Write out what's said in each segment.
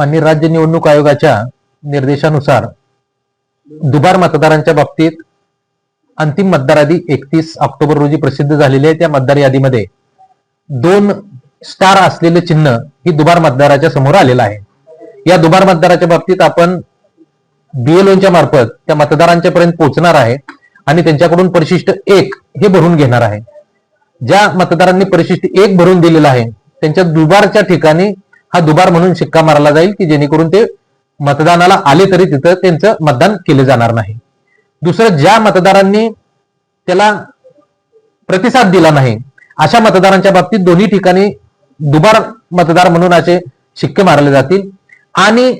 माननीय राज्य निवडणूक आयोगाच्या निर्देशानुसार दुबार मतदारांच्या बाबतीत अंतिम मतदार यादी एकतीस ऑक्टोबर रोजी प्रसिद्ध झालेली आहे. त्या मतदार यादीमध्ये दोन स्टार असलेले चिन्ह ही दुबार मतदाराच्या समोर आलेलं आहे. या दुबार मतदाराच्या बाबतीत आपण बीएलओच्या मार्फत त्या मतदारांच्या पर्यंत पोहोचणार आहे आणि त्यांच्याकडून परिशिष्ट एक हे भरून घेणार आहे. ज्या मतदारांनी परिशिष्ट एक भरून दिलेला आहे त्यांच्या दुबारच्या ठिकाणी हा दुबार म्हणून शिक्का मारला जाईल की जेणेकरून ते मतदानाला आले तरी तिथं त्यांचं मतदान केलं जाणार नाही. दुसरं ज्या मतदारांनी त्याला प्रतिसाद दिला नाही अशा मतदारांच्या बाबतीत दोन्ही ठिकाणी दुबार मतदार म्हणून असे शिक्के मारले जातील. आणि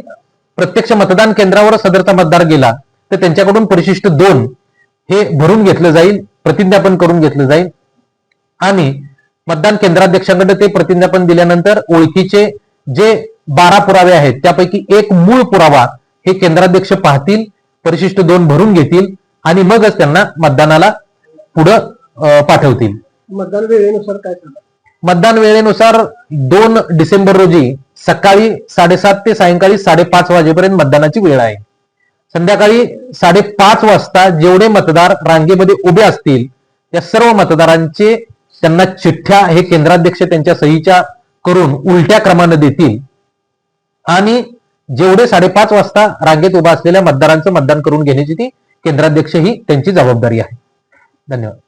प्रत्यक्ष मतदान केंद्रावर सदरचा मतदार गेला तर त्यांच्याकडून परिशिष्ट दोन हे भरून घेतलं जाईल प्रतिज्ञापन करून घेतलं जाईल. आणि मतदान केंद्राध्यक्षांकडे ते प्रतिज्ञापन दिल्यानंतर ओळखीचे जे बारा पुरावे आहेत त्यापैकी एक मूळ पुरावा हे केंद्राध्यक्ष पाहतील परिशिष्ट दोन भरून घेतील आणि मगच त्यांना मतदानाला पुढं पाठवतील. मतदान वेळेनुसार काय मतदान वेळेनुसार दोन डिसेंबर रोजी सकाळी साडेसात ते सायंकाळी साडेपाच वाजेपर्यंत मतदानाची वेळ आहे. संध्याकाळी साडेपाच वाजता जेवढे मतदार रांगेमध्ये उभे असतील त्या सर्व मतदारांचे त्यांना चिठ्ठ्या हे केंद्राध्यक्ष त्यांच्या सहीच्या करून उलट्या क्रमानं देतील. आणि जेवढे साडेपाच वाजता रांगेत उभा असलेल्या मतदारांचं मतदान करून घेण्याची ती केंद्राध्यक्ष ही त्यांची जबाबदारी आहे. धन्यवाद.